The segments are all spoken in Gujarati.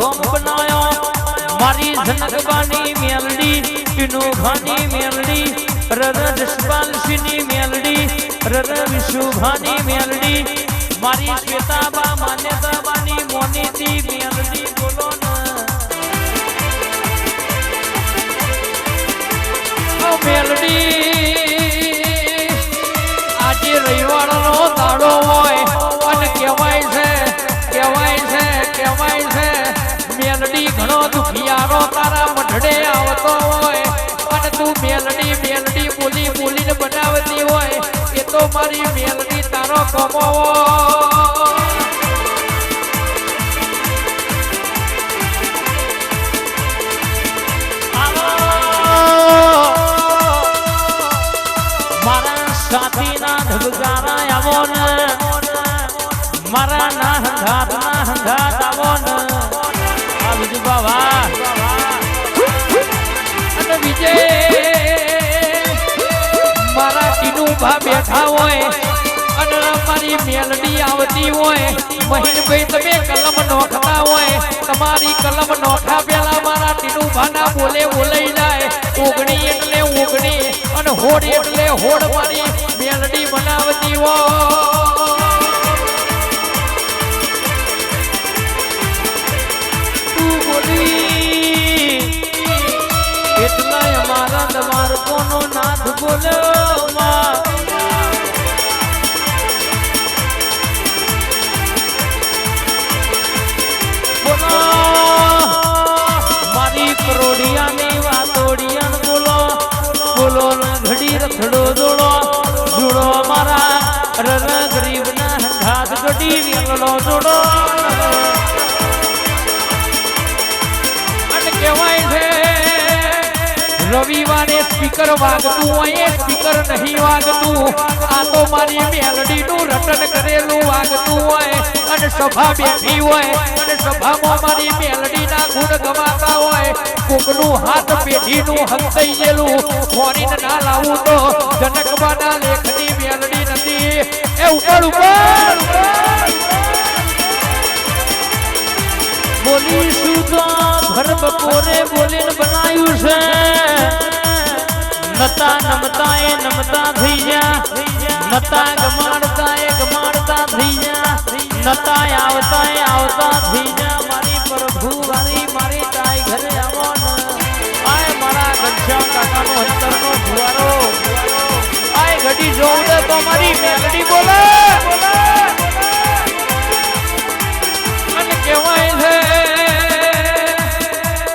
ધોમ બનાયો. મારી જનકબાની મેલડી ટીનુભાની મેલડી રર જસપાલસિંહની મેલડી રર વિશુભાની મેલડી, મારી શ્વેતાબા માન્યતાબાની મોનીતી મેલડી બોલો મેલડી, આજે રવિવારનો દાડો હોય. મારી મેલની તારો કમાવો મારા સાથીના ધબકારા મારા બેઠા હોય અને મારી મેલડી આવતી હોય. મહિનભાઈ તમે કલમ નોખતા હોય, તમારી કલમ નોખા પેલા મારા ટીનું ભાના બોલે બોલાઈ જાય. ઓગણી એટલે ઓગણી, અને હોડ એટલે હોડ મારી મેલડી બનાવતી હોય. તું બોલી નાથ બોલ્યો માં બોલો, મારી કરોડિયાની વાતોડિયા બોલો બોલો ઘડી રથડો જોડો જોડો મારા રણ ગરીબ ના હાથ વેલડો જોડો. સ્પીકર વાગતું હોય સ્પીકર નહીં વાગતું આ તો મારી મેલડી નું રટન કરેલું વાગતું હોય. અને સભા બેઠી હોય, અને સભામાં મારી મેલડી ના ગુણ ગવાતા હોય. કોકનું હાથ પેઢીનું હંસાઈ ગયેલું ફોરીને ના લાવું તો જનકબાના લેખની મેલડી નથી. એ ઉપર ઉપર બોલીશું તો ભર બપોરે બોલીને બનાવ્યું છે? નતા નમતા એ નમતા થઈ જા નતા ગમાડતા એ ગમાડતા થઈ જા નતા આવતા એ આવતા થઈ જા મારી પ્રભુ વારી મારી તાઈ ઘરે આવો આય મારા ઘનશ્યામ કાકાનો અંતરનો જુવારો. આય ઘડી જોઉં તો મારી મેલડી બોલે. અને છે,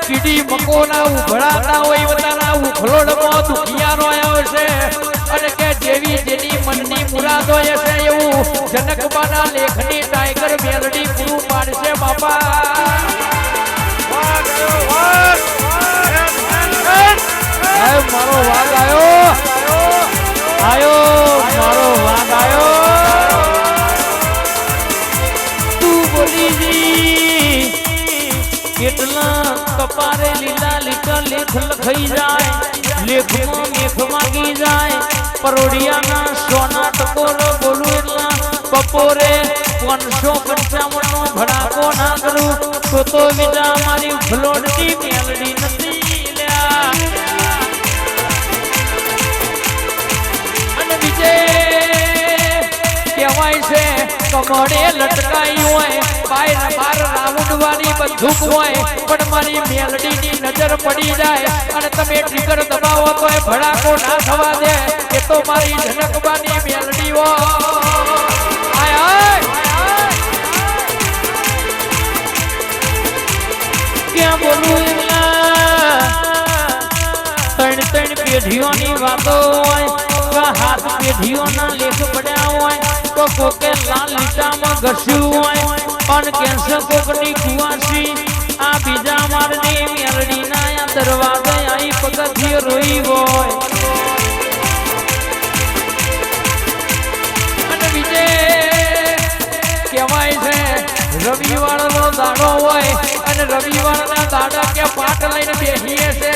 કીડી મકોના ઉભળાતા હોય ઉખલોડમાં દુખિયારો આવ્યો છે. અને કે જેવી જેની મનની મુરાદ હોય છે એવું જનકબાના લેખની ટાઈગર મેલડી પૂરું પાડશે બાપા. મારો મારો તું બોલી જી. કેટલા કપારે લીલા લીટા લેખ લખાઈ જાય લેખમાં મેખ માગી જાય પરોડિયાના સોના ટકોરો બોલું એટલા બપોરે પાંચસો પંચાવન નો ભડાકો ના કરું, તો તો બીજા મારી ફ્લોટની મેલડી નથી અને બીજે કહેવાય છે, કમળે લટકાઈ હોય બાય બાર રાઉન્ડવાની બંદૂક હોય, પણ મારી મેલડીની નજર પડી જાય. અને તમે ટ્રિગર દબાવો તો એ ભડાકો ના થવા દે. એ તો મારી ઝનકવાની મેલડી હોય આય આય ક્યાં બોલું ત્રણ ત્રણ વાતો હોય હાથ પેઢીઓના લેખ પડ્યા હોય, તો કોકે લાલ લીટામાં ઘસ્યું હોય. પણ કેન્સર કોકની કુવાસી, આ બીજા મારની મેરડીના આ દરવાજે આઈ પગથી રોઈ હોય. અને બીજે કહેવાય છે, રવિવારનો દાડો હોય અને રવિવારના દાડા કે પાટ લઈને બેસીએ છે.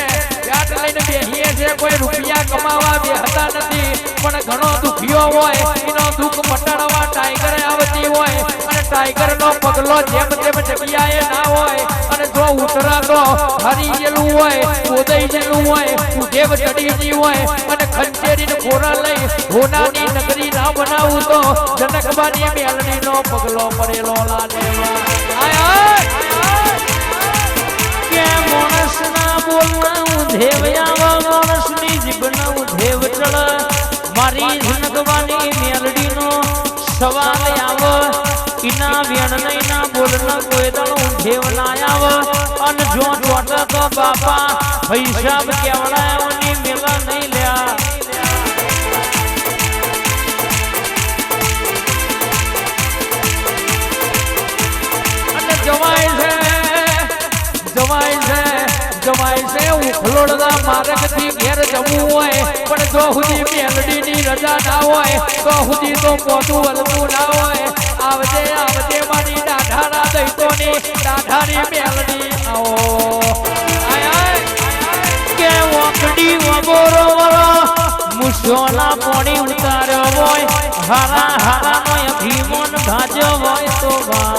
પાટ લઈને બેહીએ છે, કોઈ રૂપિયા કમાવા બેહતા નથી. પણ ઘણો દુખ્યો હોય, એનો દુઃખ મટાડવા ટાઈગર આવતી હોય. અને ટાઈગર નો પગલો જેમ તેમ જગ્યાએ ના હોય, અને જો ઉતરા તો હરી ગયેલું હોય ઉદય ગયેલું હોય ઉદેવ ચડી હોય, અને ખંચેરી ખોરા લઈ હોનાની નગરી ના બનાવું તો જનકબાની મેલડી નો પગલો પડેલો આય આય! આવા માણસની જીભના ઉધેવ ચડ મારી ઝનકવાની મેલડીનો સવાલ આવ. ઈના વેણ નઈના પૈસા કેવડાવની છે ઉખલોડના માર્ગથી ઘેર જવું હોય, પણ જો સુધી મેલડીની રજા ના હોય, તો સુધી તો પોતું વળતું ના હોય. આવજે આવજે મારી દાઢાના દૈતોની, દાઢાની મેલડી આવો. કે ઓકડી વગોરો વરો મુસોના પોણી ઉતાર્યો હોય, હારા હારા નો અભિમાન ભાજ્યો હોય તો બા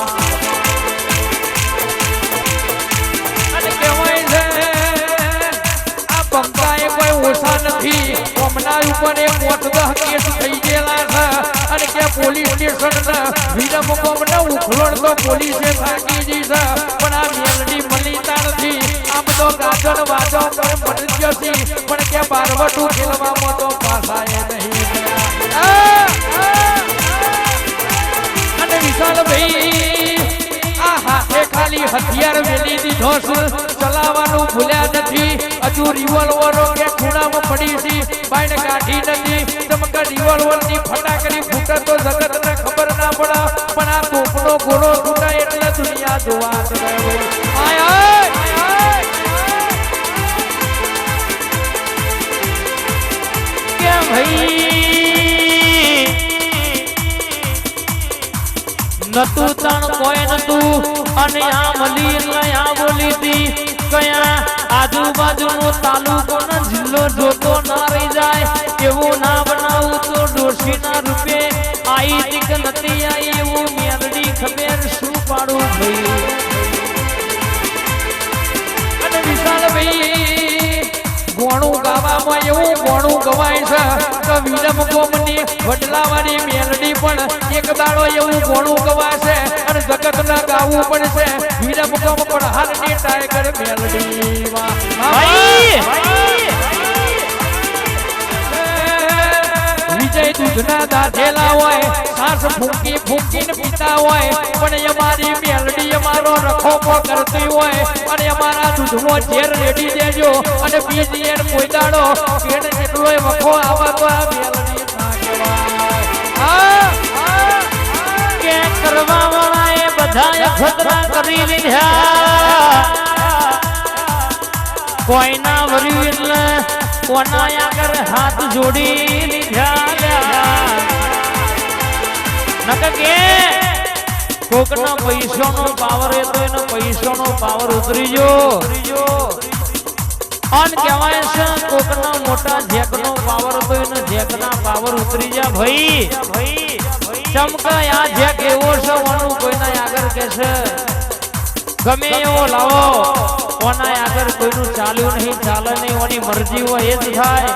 નથી. કોમના ઉપર એક મોટદહ કેસ થઈ ગયેલા છે. અને કે પોલીસ સ્ટેશન વિરમ કોમને ઉખલોડ તો પોલીસે થાકી દી છે. પણ આ મેલડી મલીતા નથી. આ બધો ગાજર વાજો પર મનુષ્ય છે. પણ કે બારવટું ખેલવામાં તો પાસાય નહીં. અને વિશાલ ભાઈ હાથે ખાલી હથિયાર વેલી દીધો ચલાવવાનું ભૂલ્યા નથી. હજુ રિવોલ્વરો કે ખૂણામાં પડી છે. બાઈને કાઢી નથી. ચમક રિવોલ્વરની ફટાકડી ફૂટે તો જગત ને ખબર ના પડે. પણ આ તોપનો ગોળો ફૂટે એટલે દુનિયા જોવા ભાઈ? નતું તણ, કોઈ નતું. અને આ મળી એટલે બોલી હતી કયા આજુબાજુનો તાલુકો ને જિલ્લો જોતો ના રહી જાય, એવું ના બનાવું તો ડોશીના રૂપે આઈ ટીક નથી, આઈ એવું મેરડી ખબેર શું પાડું ભાઈ? અને વિશાલભાઈ, ગોણું ગાવામાં એવું ગોણું ગવાય છે કે વિલંબ ગોમની વડલાવાળી મેલડી પણ એક દાડો એવું ગોણું ગવાશે અને જગતના ગાવું પણ છે વીરા ગોમ પણ હારની ટાઈગર મેલડી વિજય દૂધના દાઢેલા હોય સાસ ફૂંકી ફૂંકીને પીતા હોય પણ અમારી મેલડી અમારો રખોપો કરતી હોય અને અમારા દૂધમાં ઝેર રેડી દેજો અને બીજી કોઈ દાડો કેડ કેટલોય વખો આવા તો આ મેલડી ના કે કરવા વાળાએ બધાએ ખતરા કરી લીધા કોઈના વર્યું હાથ જોડી લીધા. નકર કે કોકનો પાવર એ તો એનો પૈસાનો પાવર ઉતરી ગયો અન કહેવાય છે, કોકનો મોટા જેકનો પાવર તો એનો જેકના પાવર ઉતરી જા ભાઈ. ભાઈ ચમકા આ જેક એવો છે, ઓનું કોઈના આગળ કે છે ગમે એવો લાવો કોના આગળ કોઈનું ચાલ્યું નહીં, ચાલે નહીં, ઓની મરજી હોય એ જ થાય.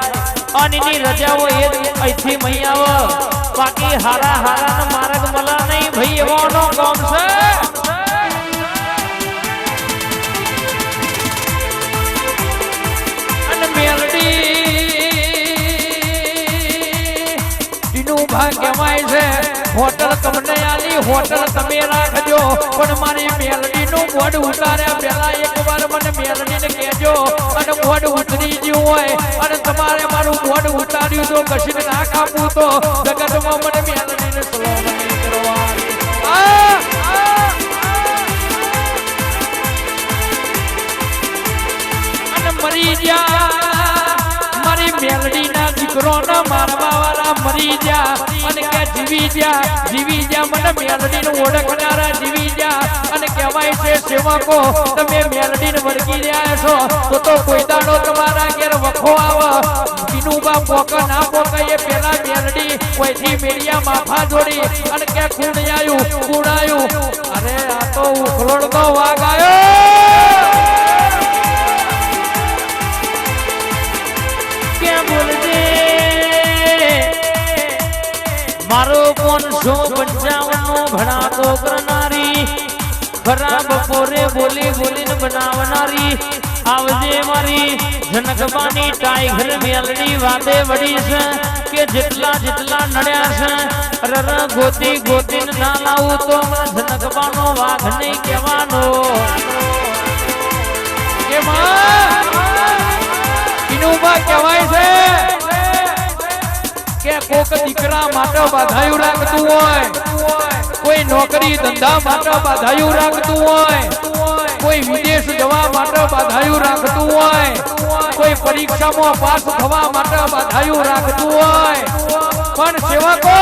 અનની રજા હોય એ જ અહીંથી મહી આવો. બાકી હારા હારા ને માર્ગ મળે નહીં ભાઈ એવાનો કોમ છે. ટીનું કહેવાય છે. હોટલ તમને આલી હોટલ તમે રાખજો. પણ મારી મેલડી નું બોર્ડ ઉતાર્યા પહેલા એકવાર મને મેલડીને કહેજો અને બોર્ડ ઉતરી ગયું હોય અને તમારે મારું બોર્ડ ઉતાર્યું તો કશીને ના કાપવું તો જગતમાં મને સલાહ આ, આ. અને મરી ગયા. મારી મેલડી ના દીકરો ના મરી ગયા અને કે જીવી જા જીવી જા મને મેલડીને ઓળખનારા જીવી જા અને કહેવાય છે, સેવકો, તમે મેલડીને વળગી રહ્યા છો, તો તો કોઈ દાડો તમારા ઘેર વખો આવે. પીનુબા પોક ના પોક એ પેલા મેલડી કોઈથી મેડિયા માથા જોડી અને કે કુણ આયું કુણ આયું અરે, આ તો ઉખલોડનો તો આયો પોનસો પંચાવન નો ભણાતો કરનારી, ખરાબ બપોરે બોલી બોલીને બનાવનારી, આવજે મારી જનકબાની ટાઈગર મેલડી વાતે વડી છે કે જેટલા જેટલા નડ્યા છે, રર ગોતી ગોતીને ના લાવું તો જનકબાનો વાઘ નહીં કહેવાનો. કે માં કહેવાય છે કે કોક દીકરા માટે બાધાયું રાખતું હોય. કોઈ નોકરી ધંધા માટે બાધાયું રાખતું હોય. કોઈ વિદેશ જવા માટે બાધાયું રાખતું હોય. કોઈ પરીક્ષામાં પાસ થવા માટે બાધાયું રાખતું હોય. પણ સેવકો,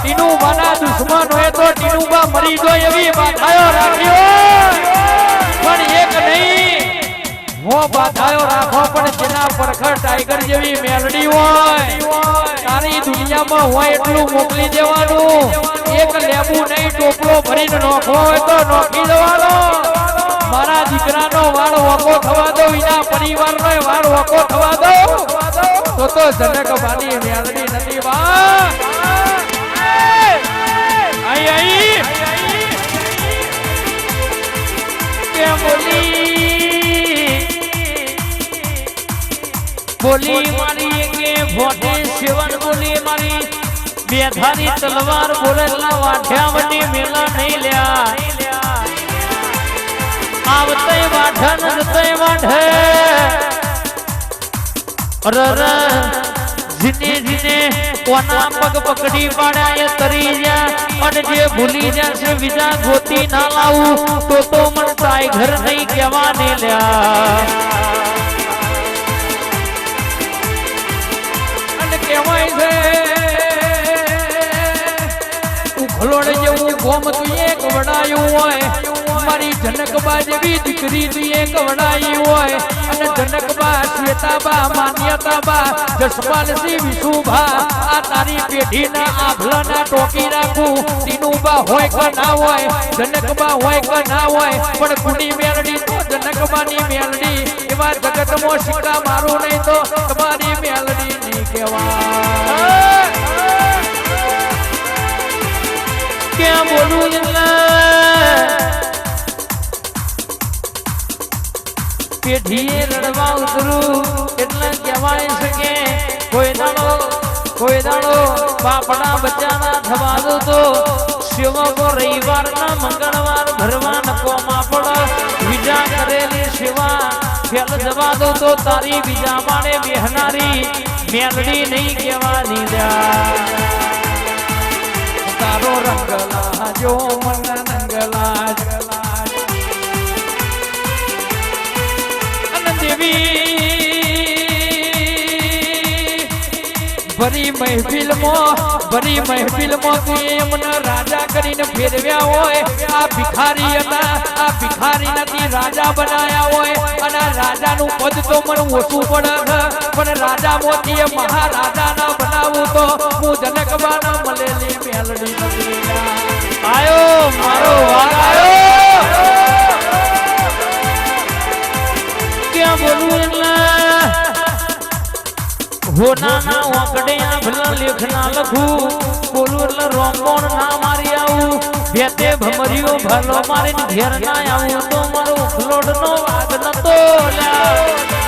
ટીનુબાના દુશ્મન હોય તો ટીનુબા મરી જાય એવી બાધાયો રાખ્યો પણ એક નહીં હો બાધાયો રાખો, પણ જેના પરખર ટાઈગર જેવી મેલડી હોય, તારી દુનિયામાં હોય એટલું મોકલી દેવાનું. એક લેબુ નહીં, ટોપલો ભરીને નોખો હોય તો નોખી દેવાનો. મારા દીકરાનો વાળ વકો થવા દો, એના પરિવારનો વાળ વકો થવા દો. તો તો જનક બાની મેલડી નથી વા આઈ આઈ! બોલી? બોલી મારી કે ભોટે શિવન બોલી મારી. બે ધારી તલવાર બોલેલા વાઠ્યા વડી મેલા નહીં લ્યા. આવતે વાઠન જતે વાઠે અરર જીને જીને કોના પગ પકડી પાડ્યા એ તરી ગયા અને જે ભૂલી જશે બીજા ગોતી ના લાવું. તો તો મન ટાઈગર નહીં કહેવાને લ્યા. ઉખલોડ જેવું ગોમ તું એક વડાયું હોય. મારી જનકબા જેવી દીકરી તું એક વડાઈ હોય. અને જનકબા શ્વેતાબા, માન્યતાબા, જસપાલસિંહ વિશુભા, આ તારી પેઢીના આભલાના ટોકી રાખું. તીનુબા હોય કે ના હોય, જનકબા હોય કે ના હોય, પણ કુની મેલડી તો જનકબાની મેલડી. એવા જગતમાં સિક્કા મારું નહીં તો તમારી મેલડી નહીં કહેવાય. ક્યાં બોલું પેઢીએ રડવા ઉતરું એટલે કહેવાય છે કોઈ દાડો કોઈ દાડો બાપડા બચ્ચાના થવા દો તો સેવકો રવિવારના મંગળવાર ભરવા નકોમાં પણ બીજા કરેલી સેવા ફેલ જવા દો તો તારી બીજા માણે બેહનારી મેલડી નહીં કહેવાની લ્યા તારો રંગ લાજો મન રંગ લાજ દેવી ભરી મહેફિલમાં ભરી મહેફિલમાં તું એમને રાજા કરીને ફેરવ્યા હોય આ ભિખારી હતા આ ભિખારી નથી રાજા બનાયા હોય અને રાજાનું પદ તો મને ઓછું પડે પણ રાજા મોતી મહારાજા ના બનાવું તો હું જનકબાના મળેલી આયો મારો વાગ આયો ક્યાં બોલું લખું બોલું એટલે રોમોણ ના મારી આવું ભેતે ભમરીઓ મારીને ઘેર ના આવું. તો મારો ફ્લોડ નો વાગ નતો લ્યા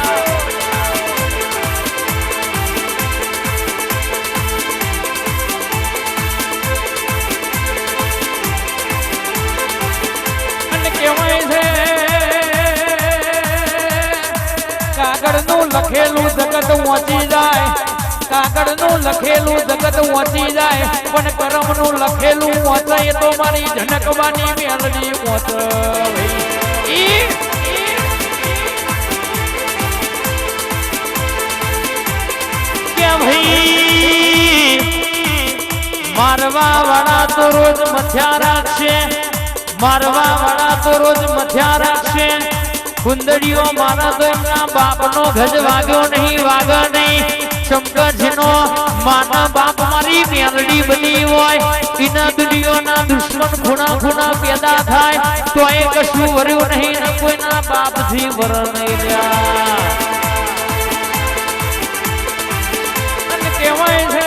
લખેલું જગત વાંચી જાય. કાગળનું લખેલું જગત વાંચી જાય. પણ કરમનું લખેલું વાંચાય તો મારી ઝનકવાની મેલડી વાંચ કે ભાઈ, મારવા વાળા તો રોજ મથ્યા રાખશે. મારવા વાળા તો રોજ મથ્યા રાખશે. કુંદડીઓ મારા તો એમના બાપનો ગજ વાગ્યો નહીં, વાગે નહીં. શંકરજીનો માના બાપ મારી મેલડી બની હોય. ઇના દુનિયોના દુશ્મન ખૂણા ખૂણા પેદા થાય. તો એ કશું વર્યું નહીં ને કોઈના બાપથી વર નહીં રહ્યા કહેવાય છે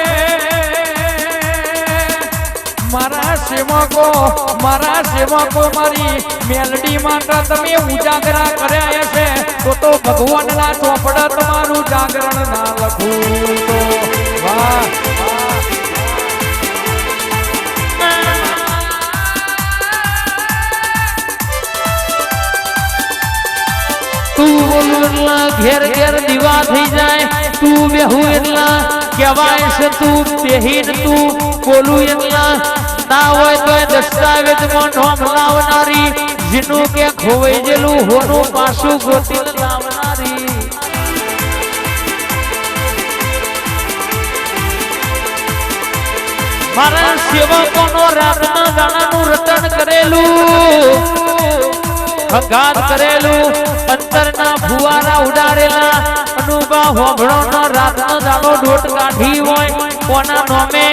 મારા સેવકો મારા સેવકો મારી મેલડી માટે તમે ઉજાગરા કર્યા હશે, તો તો ભગવાનના ચોપડા તમારું જાગરણ ના લખું તો. તું બોલું એટલા ઘેર ઘેર દીવા થઈ જાય, તું બેહું એટલા કહેવાય છે તું બેહીન તું, બોલું એટલા ના હોય તો દસ્તાવેજમાં નોમ લાવનારી, જીનું કે ખોવાઈ જેલું હોનું પાછું ગોતી લાવનારી. મારા સેવકોનો રાતના દાણાનું રતન કરેલું હંગાત કરેલું અંતરના ફુવારા ઉડાડેલા, અનુભવ હોભળોનો રાતનો દાડો ડોટ કાઢી હોય, કોના નોમે?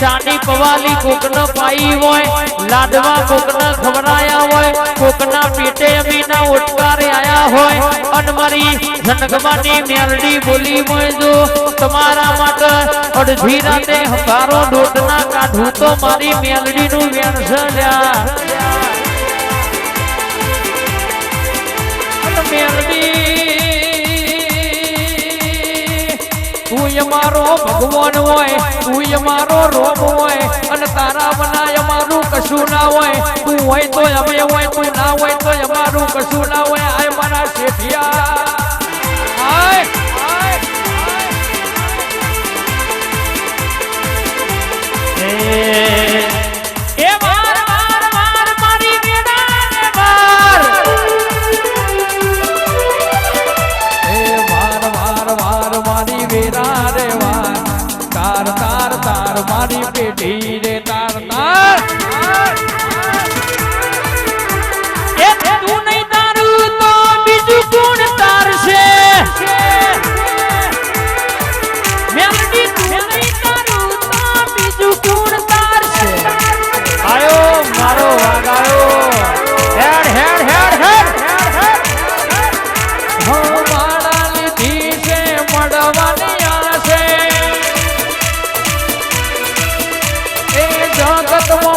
ચાંદી પવાલી કોકનો પાઈ હોય, લાડવા કોકના ખવડાયા હોય, કોકના પેટે અમીના ઓટકારે આયા હોય. અનમરી જનગવાની મેલડી બોલી હોય જો, તમારા માટે અડધી રાતે હકારો ડોટ કાઢું તો મારી મેલડીનું વેણસલ્યા અને તું મારો ભગવાન હોય તુંય અમારો રોમ હોય, અને તારા બનાય અમારું કશું ના હોય. તું હોય તો અમે હોય, તું ના હોય તો અમારું કશું ના હોય. આય મારા શેઠિયા. આય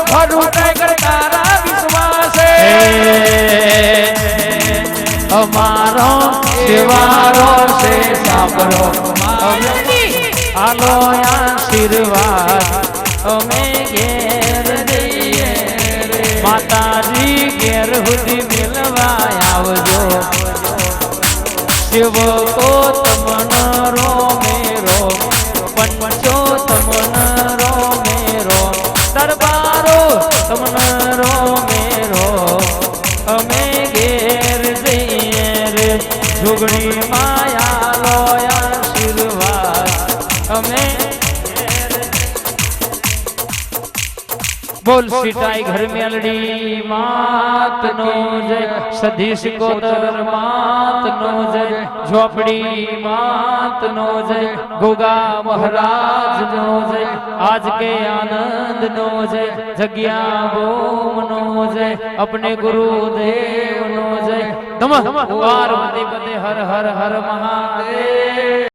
ફરું ટાઈગર તારા વિશ્વાસે. અમારો સેવારો છે સાંભળો. હાલો આશીર્વાદ, અમે ઘેર જઈએ માતાજી આવજો. શિવકો તમનરો ઘેર જઈએ રે. ઝુગડી માયા બોલ સીતાઈ ઘર મેલડી માત નો જય. સધીશ કોતર માત નો જય. ઝોપડી માત નો જય. ગોગા મહારાજ નો જય. આજ કે આનંદ નો જય. જગ્યા બોમ નો જય. અપને ગુરુદેવ નો જય. નમઃ. પાર્વતી પતે હર હર હર મહાદેવ.